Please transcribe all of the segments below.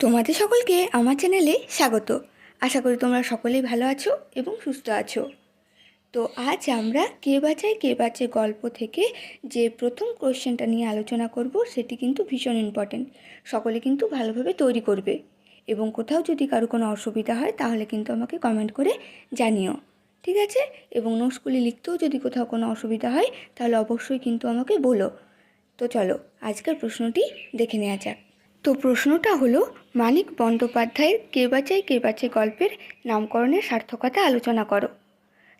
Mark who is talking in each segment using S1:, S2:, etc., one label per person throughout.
S1: তোমাদের সকলকে আমার চ্যানেলে স্বাগত। আশা করি তোমরা সকলেই ভালো আছো এবং সুস্থ আছো। তো আজ আমরা কে বাঁচায় কে বাঁচে গল্প থেকে যে প্রথম কোয়েশ্চেনটা নিয়ে আলোচনা করব সেটি কিন্তু ভীষণ ইম্পর্টেন্ট সকলে কিন্তু ভালোভাবে তৈরি করবে এবং কোথাও যদি কারও কোনো অসুবিধা হয় তাহলে কিন্তু আমাকে কমেন্ট করে জানিও, ঠিক আছে? এবং নোটসগুলি লিখতেও যদি কোথাও কোনো অসুবিধা হয় তাহলে অবশ্যই কিন্তু আমাকে বলো। তো চলো, আজকের প্রশ্নটি দেখে নেওয়া যাক। তো প্রশ্নটা হলো, মানিক বন্দ্যোপাধ্যায়ের কে বাঁচায় কে বাঁচে গল্পের নামকরণের সার্থকতা আলোচনা করো।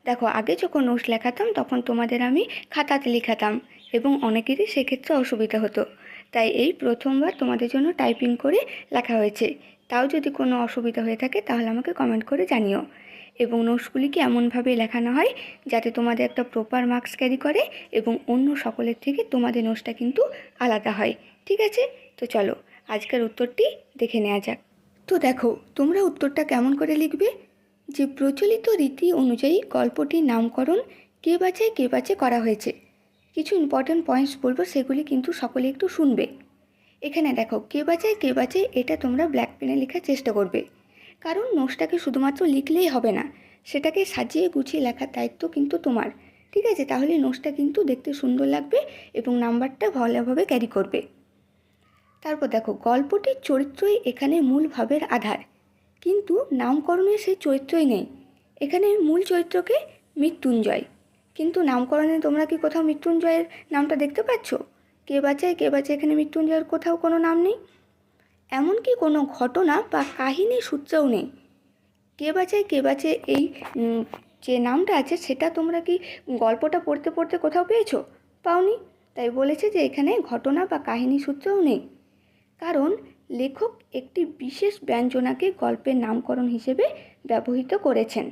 S1: দেখো, আগে যখন নোটস লেখাতাম, তখন তোমাদের আমি খাতাতে লেখাতাম এবং অনেকেরই সেক্ষেত্রে অসুবিধা হতো। তাই এই প্রথমবার তোমাদের জন্য টাইপিং করে লেখা হয়েছে। তাও যদি কোনো অসুবিধা হয়ে থাকে, তাহলে আমাকে কমেন্ট করে জানিও। এবং নোটসগুলিকে এমনভাবে লেখানো হয়, যাতে তোমাদের একটা প্রপার মার্কস ক্যারি করে এবং অন্য সকলের থেকে তোমাদের নোটসটা কিন্তু আলাদা হয়। ঠিক আছে? তো চলো আজকের উত্তরটি দেখে নেওয়া যাক। তো দেখো, তোমরা উত্তরটা কেমন করে লিখবে? যে প্রচলিত রীতি অনুযায়ী গল্পটির নামকরণ কে বাঁচে কে বাঁচে করা হয়েছে। কিছু ইম্পর্ট্যান্ট পয়েন্টস বলব, সেগুলি কিন্তু সকলে একটু শুনবে। এখানে দেখো, কে বাঁচায় কে বাঁচে এটা তোমরা ব্ল্যাক পেনে লেখার চেষ্টা করবে। কারণ নোটসটাকে শুধুমাত্র লিখলেই হবে না, সেটাকে সাজিয়ে গুছিয়ে লেখার দায়িত্ব কিন্তু তোমার। ঠিক আছে? তাহলে নোটসটা কিন্তু দেখতে সুন্দর লাগবে এবং নাম্বারটা ভালোভাবে ক্যারি করবে। তারপর দেখো, গল্পটির চরিত্রই এখানে মূল ভাবের আধার। কিন্তু নামকরণে সেই চরিত্রই নেই। এখানে মূল চরিত্রকে মৃত্যুঞ্জয়। কিন্তু নামকরণে তোমরা কি কোথাও মৃত্যুঞ্জয়ের নামটা দেখতে পাচ্ছ? কে বাঁচায় কে বাঁচায় এখানে মৃত্যুঞ্জয়ের কোথাও কোনো নাম নেই। এমনকি কোনো ঘটনা বা কাহিনী সূত্রেও নেই। কে বাঁচায়, কে বাঁচে এই যে নামটা আছে, সেটা তোমরা কি গল্পটা পড়তে পড়তে কোথাও পেয়েছ? পাওনি। তাই বলেছে যে এখানে ঘটনা বা কাহিনী সূত্রেও নেই। কারণ লেখক একটি বিশেষ ব্যঞ্জনাকে গল্পের নামকরণ হিসেবে ব্যবহৃত করেছেন।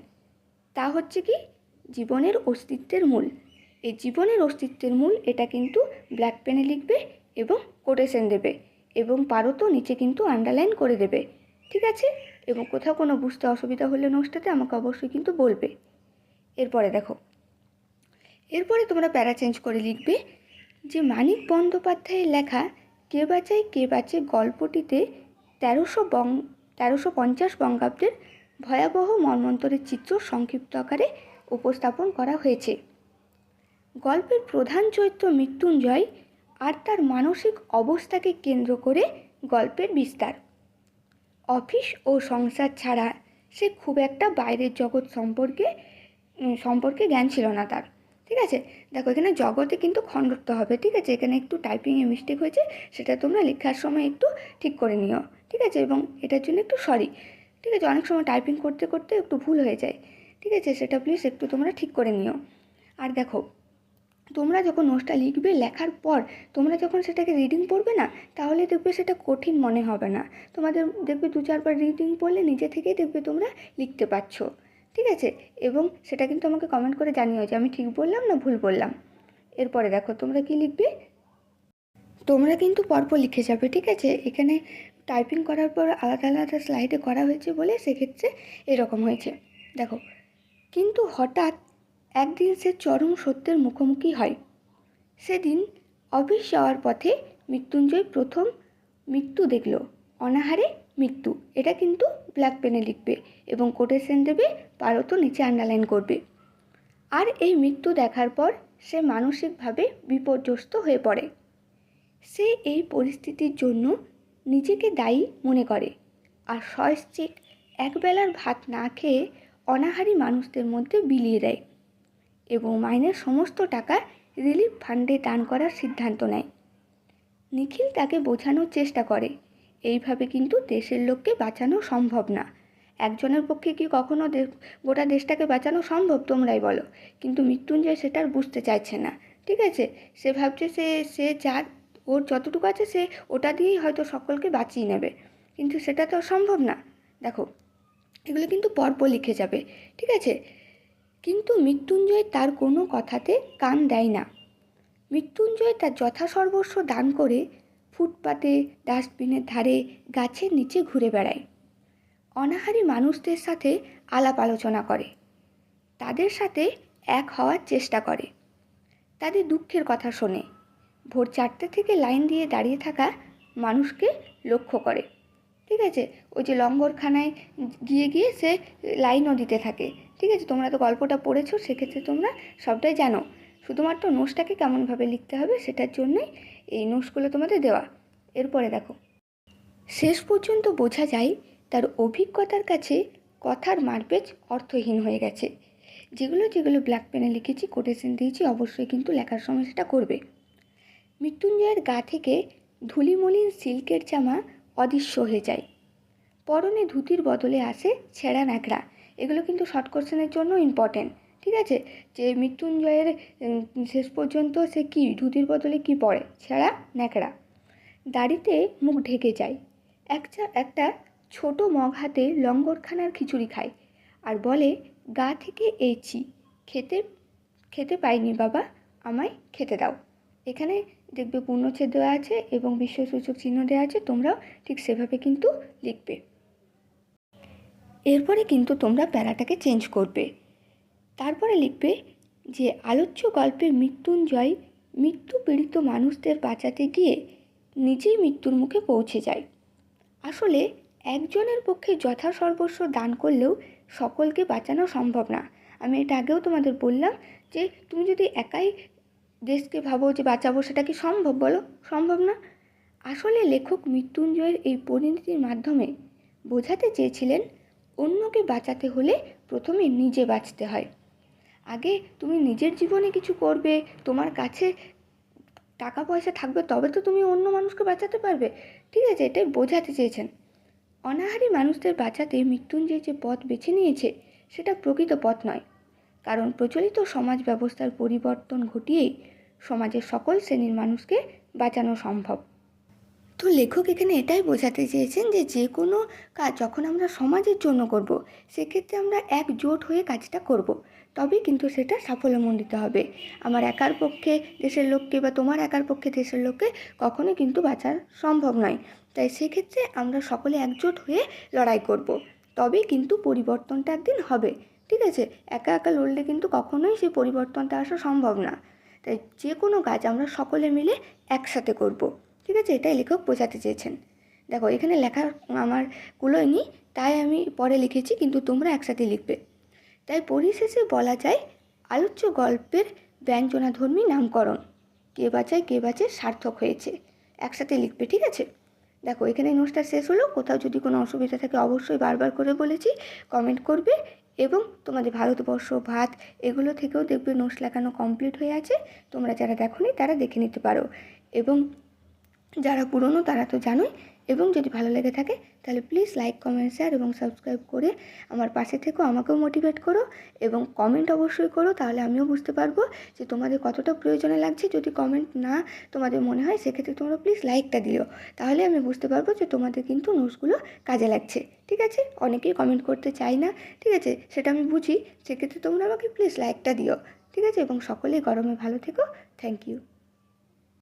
S1: তা হচ্ছে কি? জীবনের অস্তিত্বের মূল। এই জীবনের অস্তিত্বের মূল এটা কিন্তু ব্ল্যাক পেনে লিখবে এবং কোটেশন দেবে এবং পারো তো নিচে কিন্তু আন্ডারলাইন করে দেবে। ঠিক আছে? এবং কোথাও কোনো বুঝতে অসুবিধা হলে নোটসটাতে আমাকে অবশ্যই কিন্তু বলবে। এরপরে দেখো। এরপরে তোমরা প্যারা চেঞ্জ করে লিখবে যে মানিক বন্দ্যোপাধ্যায়ের লেখা কে বাঁচায়, কে বাঁচে গল্পটিতে তেরোশো বং, তেরোশো পঞ্চাশ বঙ্গাব্দের ভয়াবহ মর্মন্তরের চিত্র সংক্ষিপ্ত আকারে উপস্থাপন করা হয়েছে। গল্পের প্রধান চরিত্র মৃত্যুঞ্জয় আর তার মানসিক অবস্থাকে কেন্দ্র করে গল্পের বিস্তার। অফিস ও সংসার ছাড়া সে খুব একটা বাইরের জগৎ সম্পর্কে সম্পর্কে জ্ঞান ছিল না তার। ঠিক আছে? দেখো, এখানে জগতে কিন্তু খণ্ডত্ব হবে, ঠিক আছে? এখানে একটু টাইপিংয়ে মিস্টেক হয়েছে, সেটা তোমরা লেখার সময় একটু ঠিক করে নিও, ঠিক আছে? এবং এটার জন্য একটু সরি ঠিক আছে? অনেক সময় টাইপিং করতে করতে একটু ভুল হয়ে যায়, ঠিক আছে? সেটা প্লিজ একটু তোমরা ঠিক করে নিও। আর দেখো, তোমরা যখন নোটসটা লিখবে, লেখার পর তোমরা যখন সেটাকে রিডিং পড়বে না, তাহলে দেখবে সেটা কঠিন মনে হবে না। তোমাদের দেখবে দু চারবার রিডিং পড়লে নিজে থেকেই দেখবে তোমরা লিখতে পারছ। ঠিক আছে? এবং সেটা কিন্তু আমাকে কমেন্ট করে জানিও যে আমি ঠিক বললাম না ভুল বললাম? এরপরে দেখো, তোমরা কি লিখবে? তোমরা কিন্তু পরপর লিখে যাবে, ঠিক আছে? এখানে টাইপিং করার পর আলাদা আলাদা স্লাইডে করা হয়েছে বলে সেক্ষেত্রে এরকম হয়েছে। দেখো, কিন্তু হঠাৎ একদিন সে চরম সত্যের মুখোমুখি হয়। সেদিন অফিস যাওয়ার পথে মৃত্যুঞ্জয় প্রথম মৃত্যু দেখল। অনাহারে মৃত্যু। এটা কিন্তু ব্ল্যাক পেনে লিখবে এবং কোটেশন দেবে পারত নিচে আন্ডারলাইন করবে। আর এই মৃত্যু দেখার পর সে মানসিকভাবে বিপর্যস্ত হয়ে পড়ে। সে এই পরিস্থিতির জন্য নিজেকে দায়ী মনে করে। আর সয়শ্চিত একবেলার ভাত না খেয়ে অনাহারী মানুষদের মধ্যে বিলিয়ে দেয় এবং মাইনের সমস্ত টাকা রিলিফ ফান্ডে দান করার সিদ্ধান্ত নেয়। নিখিল তাকে বোঝানোর চেষ্টা করে এইভাবে কিন্তু দেশের লোককে বাঁচানো সম্ভব না। একজনের পক্ষে কি কখনো গোটা দেশটাকে বাঁচানো সম্ভব তোমরাই বলো। কিন্তু মৃত্যুঞ্জয় সেটা আর বুঝতে চাইছে না, ঠিক আছে? সে ভাবছে সে সে যার ওর যতটুকু আছে সে ওটা দিয়েই হয়তো সকলকে বাঁচিয়ে নেবে। কিন্তু সেটা তো সম্ভব না। দেখো, এগুলো কিন্তু পরপর লিখে যাবে, ঠিক আছে? কিন্তু মৃত্যুঞ্জয় তার কোনো কথাতে কান দেয় না। মৃত্যুঞ্জয় তার যথাসর্বস্ব দান করে ফুটপাতে ডাস্টবিনের ধারে গাছের নিচে ঘুরে বেড়ায়। অনাহারী মানুষদের সাথে আলাপ আলোচনা করে। তাদের সাথে এক হওয়ার চেষ্টা করে। তাদের দুঃখের কথা শোনে। ভোর চারটে থেকে লাইন দিয়ে দাঁড়িয়ে থাকা মানুষকে লক্ষ্য করে। ঠিক আছে? ওই যে লঙ্গরখানায় গিয়ে গিয়ে সে লাইনও দিতে থাকে। ঠিক আছে? তোমরা তো গল্পটা পড়েছো, সেক্ষেত্রে তোমরা সবটাই জানো। শুধুমাত্র নোটসটাকে কেমনভাবে লিখতে হবে সেটার জন্যই এই নোটসগুলো তোমাদের দেওয়া। এরপরে দেখো। শেষ পর্যন্ত বোঝা যায় তার অভিজ্ঞতার কাছে কথার মারপেজ অর্থহীন হয়ে গেছে। যেগুলো যেগুলো ব্ল্যাক পেনে লিখেছি, কোটেশন দিয়েছি, অবশ্যই কিন্তু লেখার সময় সেটা করবে। মৃত্যুঞ্জয়ের গা থেকে ধুলিমলিন সিল্কের জামা অদৃশ্য হয়ে যায়। পরনে ধুতির বদলে আসে ছেঁড়া ন্যাকড়া। এগুলো কিন্তু শর্ট কোশ্চেনের জন্য ইম্পর্টেন্ট ঠিক আছে? যে মৃত্যুঞ্জয়ের শেষ পর্যন্ত সে কি ধুতির বদলে কি পরে? ছেঁড়া, ন্যাকড়া? দাড়িতে মুখ ঢেকে যায়। একটা একটা ছোট মগ হাতে লঙ্গরখানার খিচুড়ি খায় আর বলে, গা থেকে এইছি। খেতে খেতে পাইনি বাবা, আমায় খেতে দাও। এখানে দেখবে পূর্ণচ্ছেদ দেওয়া আছে এবং বিশ্বসূচক চিহ্ন দেওয়া আছে, তোমরাও ঠিক সেভাবে কিন্তু লিখবে। এরপরে কিন্তু তোমরা প্যারাটাকে চেঞ্জ করবে। তারপরে লিখবে যে, আলোচ্য গল্পের মৃত্যুঞ্জয় মৃত্যু পীড়িত মানুষদের বাঁচাতে গিয়ে নিজেই মৃত্যুর মুখে পৌঁছে যায়। আসলে একজনের পক্ষে যথাসর্বস্ব দান করলেও সকলকে বাঁচানো সম্ভব না। আমি এটা আগেও তোমাদের বললাম যে, তুমি যদি একাই দেশকে ভাবো যে বাঁচাবো, সেটা কি সম্ভব বলো? সম্ভব না? আসলে লেখক মৃত্যুঞ্জয়ের এই পরিণতির মাধ্যমে বোঝাতে চেয়েছিলেন, অন্যকে বাঁচাতে হলে প্রথমে নিজে বাঁচতে হয়। আগে তুমি নিজের জীবনে কিছু করবে, তোমার কাছে টাকা পয়সা থাকবে, তবে তো তুমি অন্য মানুষকে বাঁচাতে পারবে। ঠিক আছে, এটাই বোঝাতে চেয়েছেন। অনাহারী মানুষদের বাঁচাতে মৃত্যুঞ্জয় যে পথ বেছে নিয়েছে, সেটা প্রকৃত পথ নয়। কারণ প্রচলিত সমাজ ব্যবস্থার পরিবর্তন ঘটিয়েই সমাজের সকল শ্রেণির মানুষকে বাঁচানো সম্ভব। তো লেখক এখানে এটাই বোঝাতে চেয়েছেন যে যে কোনো কাজ যখন আমরা সমাজের জন্য করব, সেক্ষেত্রে আমরা একজোট হয়ে কাজটা করব। তবেই কিন্তু সেটা সাফল্যমণ্ডিত হবে। আমার একার পক্ষে দেশের লোককে বা তোমার একার পক্ষে দেশের লোককে কখনোই কিন্তু বাঁচা সম্ভব নয়। তাই সেক্ষেত্রে আমরা সকলে একজোট হয়ে লড়াই করব। তবেই কিন্তু পরিবর্তনটা একদিন হবে। ঠিক আছে? একা একা লড়লে কিন্তু কখনোই সেই পরিবর্তনটা আসা সম্ভব না। তাই যে কোনো কাজ আমরা সকলে মিলে একসাথে করব। ঠিক আছে, এটাই লেখক বোঝাতে চেয়েছেন। দেখো, এখানে লেখা আমার কুলোয়নি তাই আমি পরে লিখেছি, কিন্তু তোমরা একসাথে লিখবে। তাই পরিশেষে বলা যায়, আলোচ্য গল্পের ব্যঞ্জনাধর্মী নামকরণ। কে বাঁচায়, কে বাঁচে, সার্থক হয়েছে। একসাথে লিখবে, ঠিক আছে? দেখো, এখানে নোটসটা শেষ হলো, কোথাও যদি কোনো অসুবিধা থাকে, অবশ্যই বারবার করে বলেছি, কমেন্ট করবে এবং তোমাদের ভারতবর্ষ, ভাত, এগুলো থেকেও দেখবে নোটস লেখানো কমপ্লিট হয়ে আছে। তোমরা যারা দেখোনি, তারা দেখে নিতে পারো। এবং যারা পুরনো তারা তো জানোই। এবং যদি ভালো লেগে থাকে, তাহলে প্লিজ লাইক কমেন্ট শেয়ার এবং সাবস্ক্রাইব করে আমার পাশে থেকেও আমাকেও মোটিভেট করো এবং কমেন্ট অবশ্যই করো, তাহলে আমিও বুঝতে পারব যে তোমাদের কতটা প্রয়োজনে লাগছে। যদি কমেন্ট না তোমাদের মনে হয়, সেক্ষেত্রে তোমরা প্লিজ লাইকটা দিও। তাহলে আমি বুঝতে পারব যে তোমাদের কিন্তু নোটসগুলো কাজে লাগছে। ঠিক আছে? অনেকেই কমেন্ট করতে চাই না। ঠিক আছে? সেটা আমি বুঝি। সেক্ষেত্রে তোমরা আমাকে প্লিজ লাইকটা দিও। ঠিক আছে? এবং সকলেই গরমে ভালো থেকো। Thank you